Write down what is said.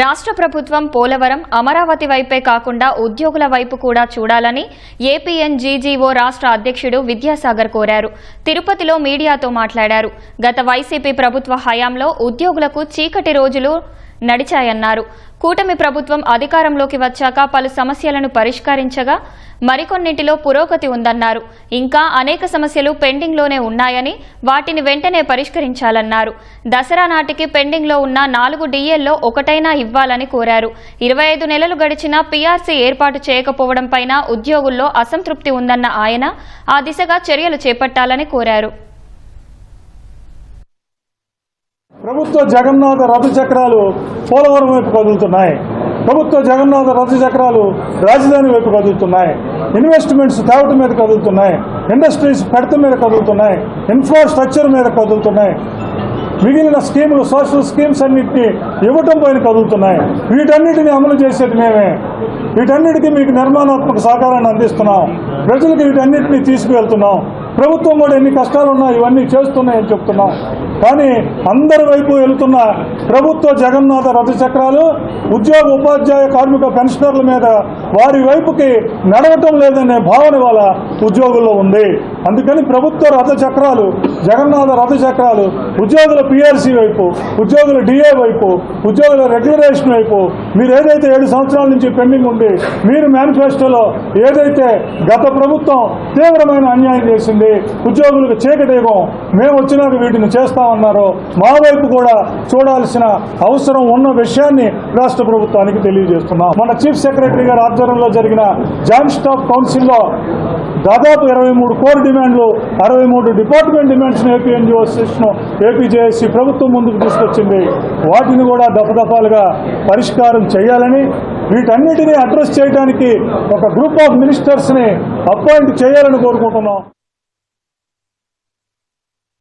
రాష్ట్ర ప్రభుత్వం పోలవరం అమరావతి వైపే కాకుండా ఉద్యోగుల వైపు కూడా చూడాలని ఏపీఎన్జీజీఓ రాష్ట్ర అధ్యక్షుడు విద్యాసాగర్ కోరారు. తిరుపతిలో మీడియాతో మాట్లాడారు. గత వైసీపీ ప్రభుత్వ హయాంలో ఉద్యోగులకు చీకటి రోజులు నడిచాయన్నారు. కూటమి ప్రభుత్వం అధికారంలోకి వచ్చాక పలు సమస్యలను పరిష్కరించగా మరికొన్నింటిలో పురోగతి ఉందన్నారు. ఇంకా అనేక సమస్యలు పెండింగ్లోనే ఉన్నాయని వాటిని వెంటనే పరిష్కరించాలన్నారు. దసరా నాటికి పెండింగ్లో ఉన్న నాలుగు డీఎల్లో ఒకటైనా ఇవ్వాలని కోరారు. ఇరవై ఐదు నెలలు గడిచినా పీఆర్సీ ఏర్పాటు చేయకపోవడం పైన ఉద్యోగుల్లో అసంతృప్తి ఉందన్న ఆయన ఆ దిశగా చర్యలు చేపట్టాలని కోరారు. ప్రభుత్వ జగన్నాథ రథ చక్రాలు పోలవరం వైపు కదులుతున్నాయి. ప్రభుత్వ జగన్నాథ రథ చక్రాలు రాజధాని వైపు కదులుతున్నాయి. ఇన్వెస్ట్మెంట్స్ తేవటం మీద కదులుతున్నాయి. ఇండస్ట్రీస్ పెడత మీద కదులుతున్నాయి. ఇన్ఫ్రాస్ట్రక్చర్ మీద కదులుతున్నాయి. మిగిలిన స్కీములు సోషల్ స్కీమ్స్ అన్నింటినీ ఇవ్వటం పైన కదులుతున్నాయి. వీటన్నిటిని అమలు చేసేది మేమే. వీటన్నిటికీ మీకు నిర్మాణాత్మక సహకారాన్ని అందిస్తున్నాం. ప్రజలకు వీటన్నిటిని తీసుకువెళ్తున్నాం. ప్రభుత్వం కూడా ఎన్ని కష్టాలున్నా ఇవన్నీ చేస్తున్నాయని చెప్తున్నాం. కానీ అందరి వైపు వెళ్తున్న ప్రభుత్వ జగన్నాథ రథ చక్రాలు ఉద్యోగ ఉపాధ్యాయ కార్మిక పెన్షనర్ల మీద వారి వైపుకి నడవటం లేదనే భావన వాళ్ళ ఉద్యోగుల్లో ఉంది. అందుకని ప్రభుత్వ రథచక్రాలు జగన్నాథ రథచక్రాలు ఉద్యోగుల పిఆర్సీ వైపు ఉద్యోగుల డిఏ వైపు ఉద్యోగుల రెగ్యులరేషన్ వైపు మీరు ఏదైతే ఏడు సంవత్సరాల నుంచి పెండింగ్ ఉంది మీరు మేనిఫెస్టోలో ఏదైతే గత ప్రభుత్వం తీవ్రమైన అన్యాయం చేసింది ఉద్యోగులకు చీకటేగం మేము వచ్చినాక వీటిని చేస్తామన్నారో మా వైపు కూడా చూడాల్సిన అవసరం ఉన్న విషయాన్ని రాష్ట్ర ప్రభుత్వానికి తెలియజేస్తున్నాం. మన చీఫ్ సెక్రటరీ గారి ఆధ్వర్యంలో జరిగిన జాయింట్ స్టాఫ్ కౌన్సిల్లో దాదాపు ఇరవై మూడు కోర్ డిమాండ్లు అరవై మూడు department demands AP NGO association APJSC ప్రభుత్వం ముందుకు తీసుకొచ్చింది. వాటిని కూడా దఫదఫాలుగా పరిష్కారం చేయాలని వీటన్నిటినీ అడ్రస్ చేయడానికి ఒక గ్రూప్ ఆఫ్ మినిస్టర్స్ని అపాయింట్ చేయాలని కోరుకుంటున్నాం.